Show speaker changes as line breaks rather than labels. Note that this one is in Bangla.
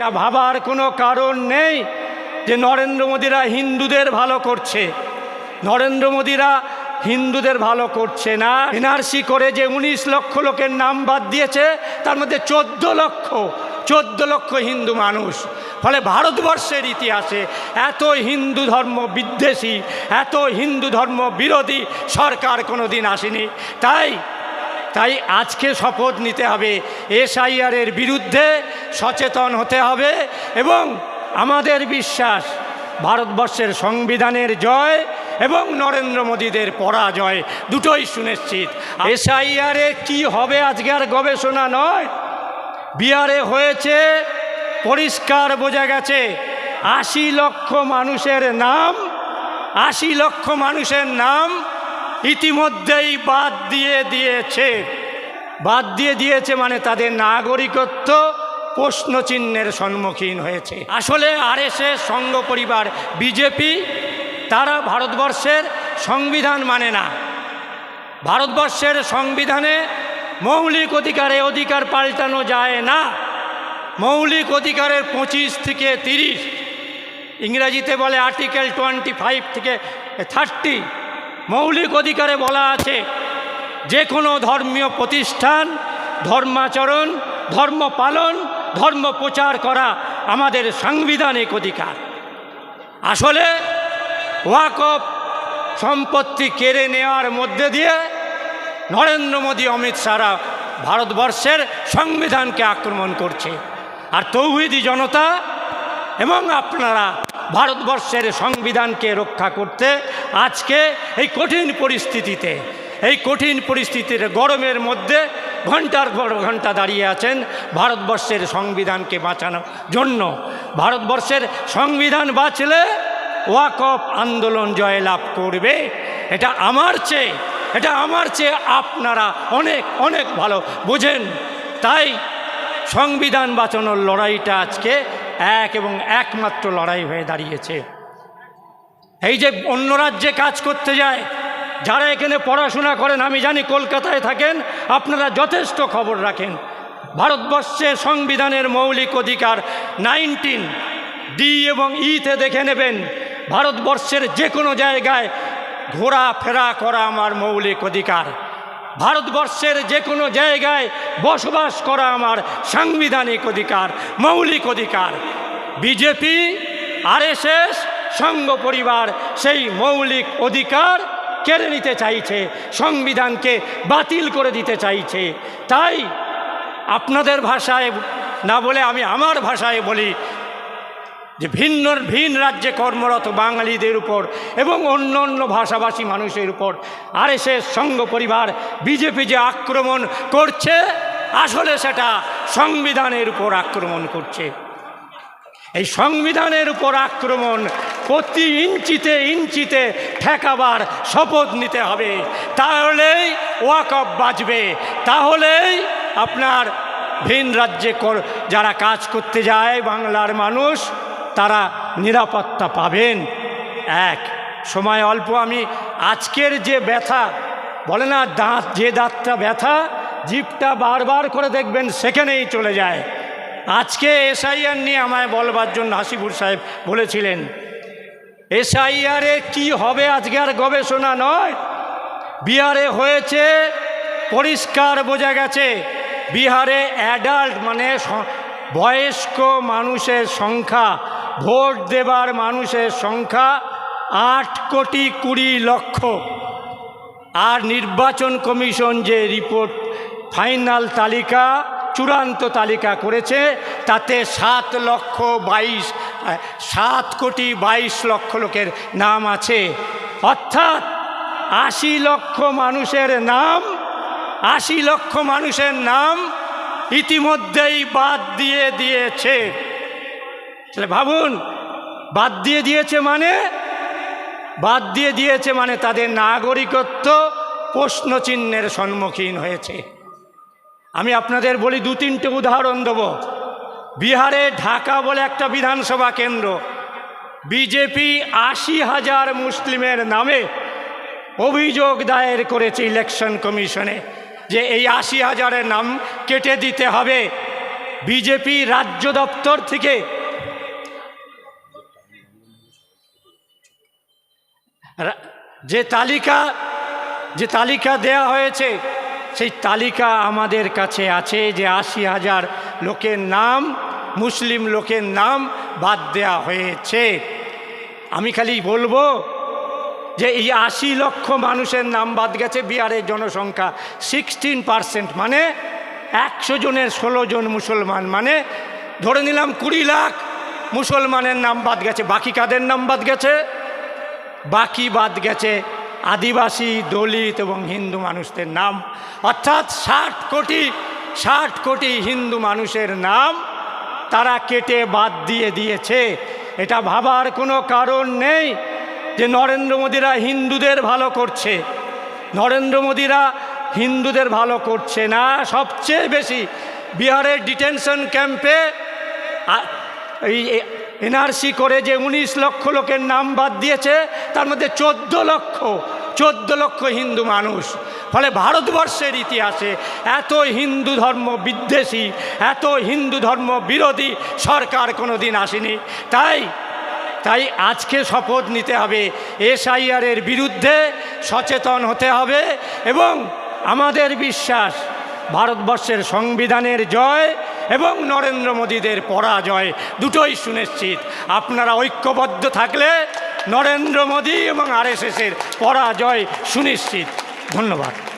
এটা ভাবার কোনো কারণ নেই যে নরেন্দ্র মোদীরা হিন্দুদের ভালো করছে। নরেন্দ্র মোদীরা হিন্দুদের ভালো করছে না। এনআরসি করে যে উনিশ লক্ষ লোকের নাম বাদ দিয়েছে, তার মধ্যে চোদ্দ লক্ষ চোদ্দ লক্ষ হিন্দু মানুষ। ফলে ভারতবর্ষের ইতিহাসে এত হিন্দু ধর্ম বিদ্বেষী, এত হিন্দু ধর্ম বিরোধী সরকার কোনো দিন আসেনি। তাই তাই আজকে শপথ নিতে হবে এসআইআরের বিরুদ্ধে সচেতন হতে হবে এবং আমাদের বিশ্বাস, ভারতবর্ষের সংবিধানের জয় এবং নরেন্দ্র মোদীদের পরাজয়, দুটোই সুনিশ্চিত। এসআইআরে কি হবে আজকে আর গবেষণা নয়। বিহারে হয়েছে, পরিষ্কার বোঝা গেছে, আশি লক্ষ মানুষের নাম, আশি লক্ষ মানুষের নাম ইতিমধ্যেই বাদ দিয়ে দিয়েছে। বাদ দিয়ে দিয়েছে মানে তাদের নাগরিকত্ব প্রশ্নচিহ্নের সম্মুখীন হয়েছে। আসলে আরএসএস সংঘ পরিবার বিজেপি, তারা ভারতবর্ষের সংবিধান মানে না। ভারতবর্ষের সংবিধানে মৌলিক অধিকারে অধিকার পাল্টানো যায় না। মৌলিক অধিকারের পঁচিশ থেকে তিরিশ, ইংরেজিতে বলে আর্টিকেল টোয়েন্টি ফাইভ থেকে থার্টি মৌলিক অধিকারে বলা আছে। যে কোনো ধর্মীয় প্রতিষ্ঠান, ধর্মাচরণ, ধর্ম পালন, ধর্ম প্রচার করা আমাদের সাংবিধানিক অধিকার। আসলে ওয়াকফ সম্পত্তি কেড়ে নেওয়ার মধ্যে দিয়ে নরেন্দ্র মোদী, অমিত শাহরা ভারতবর্ষের সংবিধানকে আক্রমণ করছে। আর তৌহিদি জনতা এবং আপনারা ভারতবর্ষের সংবিধানকে রক্ষা করতে আজকে এই কঠিন পরিস্থিতিতে, এই কঠিন পরিস্থিতির গরমের মধ্যে ঘণ্টার পর ঘণ্টা দাঁড়িয়ে আছেন ভারতবর্ষের সংবিধানকে বাঁচানোর জন্য। ভারতবর্ষের সংবিধান বাঁচলে ওয়াকফ আন্দোলন জয়লাভ করবে। এটা আমার চেয়ে, এটা আমার চেয়ে আপনারা অনেক অনেক ভালো বুঝেন। তাই সংবিধান বাঁচানোর লড়াইটা আজকে এক এবং একমাত্র লড়াই হয়ে দাঁড়িয়েছে। এই যে অন্য রাজ্যে কাজ করতে যায়, যারা এখানে পড়াশোনা করেন, আমি জানি কলকাতায় থাকেন, আপনারা যথেষ্ট খবর রাখেন। ভারতবর্ষের সংবিধানের মৌলিক অধিকার নাইনটিন, ডি এবং ইতে দেখে নেবেন, ভারতবর্ষের যে কোনো জায়গায় ঘোরাফেরা করা আমার মৌলিক অধিকার। ভারতবর্ষের যে কোনো জায়গায় বসবাস করা আমার সাংবিধানিক অধিকার, মৌলিক অধিকার। বিজেপি, আরএসএস, সংঘ পরিবার সেই মৌলিক অধিকার কেড়ে নিতে চাইছে, সংবিধানকে বাতিল করে দিতে চাইছে। তাই আপনাদের ভাষায় না বলে আমি আমার ভাষায় বলি যে ভিন্ন ভিন রাজ্যে কর্মরত বাঙালিদের উপর এবং অন্য অন্য ভাষাভাষী মানুষের উপর আরএসএস সংঘ পরিবার, বিজেপি যে আক্রমণ করছে, আসলে সেটা সংবিধানের উপর আক্রমণ করছে। এই সংবিধানের উপর আক্রমণ প্রতি ইঞ্চিতে ইঞ্চিতে ঠেকাবার শপথ নিতে হবে। তাহলেই ওয়াকফ বাঁচবে তাহলেই আপনার ভিন রাজ্যে যারা কাজ করতে যায়, বাংলার মানুষ তারা নিরাপত্তা পাবেন। এক, সময় অল্প আমি আজকের যে ব্যথা, বলে না দাঁত, যে দাঁতটা ব্যথা জিপটা বারবার করে দেখবেন সেখানেই চলে যায়। আজকে এসআইআর নিয়ে আমায় বলবার জন্য হাসিপুর সাহেব বলেছিলেন, এসআইআরে কি হবে আজকে আর গবেষণা নয়। বিহারে হয়েছে, পরিষ্কার বোঝা গেছে, বিহারে অ্যাডাল্ট মানে বয়স্ক মানুষের সংখ্যা ভোট দেবার মানুষের সংখ্যা আট কোটি কুড়ি লক্ষ। আর নির্বাচন কমিশন যে রিপোর্ট, ফাইনাল তালিকা, চূড়ান্ত তালিকা করেছে, তাতে সাত লক্ষ বাইশ সাত কোটি বাইশ লক্ষ লোকের নাম আছে। অর্থাৎ আশি লক্ষ মানুষের নাম, আশি লক্ষ মানুষের নাম ইতিমধ্যেই বাদ দিয়ে দিয়েছে। তাহলে ভাবুন, বাদ দিয়ে দিয়েছে মানে? বাদ দিয়ে দিয়েছে মানে তাদের নাগরিকত্ব প্রশ্নচিহ্নের সম্মুখীন হয়েছে। আমি আপনাদের বলি দু তিনটে উদাহরণ দেব। বিহারে ঢাকা বলে একটা বিধানসভা কেন্দ্র। বিজেপি আশি হাজার মুসলিমের নামে অভিযোগ দায়ের করেছে ইলেকশন কমিশনে যে এই আশি হাজারের নাম কেটে দিতে হবে। বিজেপি রাজ্য দপ্তর থেকে যে তালিকা যে তালিকা দেয়া হয়েছে, সেই তালিকা আমাদের কাছে আছে যে আশি হাজার লোকের নাম, মুসলিম লোকের নাম বাদ দেয়া হয়েছে। আমি খালি বলব যে এই আশি লক্ষ মানুষের নাম বাদ গেছে বিহারের জনসংখ্যা সিক্সটিন পার্সেন্ট মানে একশো জনের ষোলো জন মুসলমান মানে ধরে নিলাম কুড়ি লাখ মুসলমানের নাম বাদ গেছে। বাকি কাদের নাম বাদ গেছে? বাকি বাদ গেছে আদিবাসী, দলিত এবং হিন্দু মানুষদের নাম। অর্থাৎ ষাট কোটি ষাট কোটি হিন্দু মানুষের নাম তারা কেটে বাদ দিয়ে দিয়েছে। এটা ভাবার কোনো কারণ নেই যে নরেন্দ্র মোদীরা হিন্দুদের ভালো করছে। নরেন্দ্র মোদীরা হিন্দুদের ভালো করছে না। সবচেয়ে বেশি বিহারের ডিটেনশন ক্যাম্পে এই এনআরসি করে যে উনিশ লক্ষ লোকের নাম বাদ দিয়েছে, তার মধ্যে চোদ্দ লক্ষ চোদ্দ লক্ষ হিন্দু মানুষ। ফলে ভারতবর্ষের ইতিহাসে এত হিন্দু ধর্ম বিদ্বেষী, এত হিন্দু ধর্ম বিরোধী সরকার কোনো দিন আসেনি। তাই তাই আজকে শপথ নিতে হবে, এসআইআরের বিরুদ্ধে সচেতন হতে হবে এবং আমাদের বিশ্বাস, ভারতবর্ষের সংবিধানের জয় এবং নরেন্দ্র মোদীদের পরাজয় দুটোই সুনিশ্চিত। আপনারা ঐক্যবদ্ধ থাকলে নরেন্দ্র মোদী এবং আরএসএসের পরাজয় সুনিশ্চিত। ধন্যবাদ।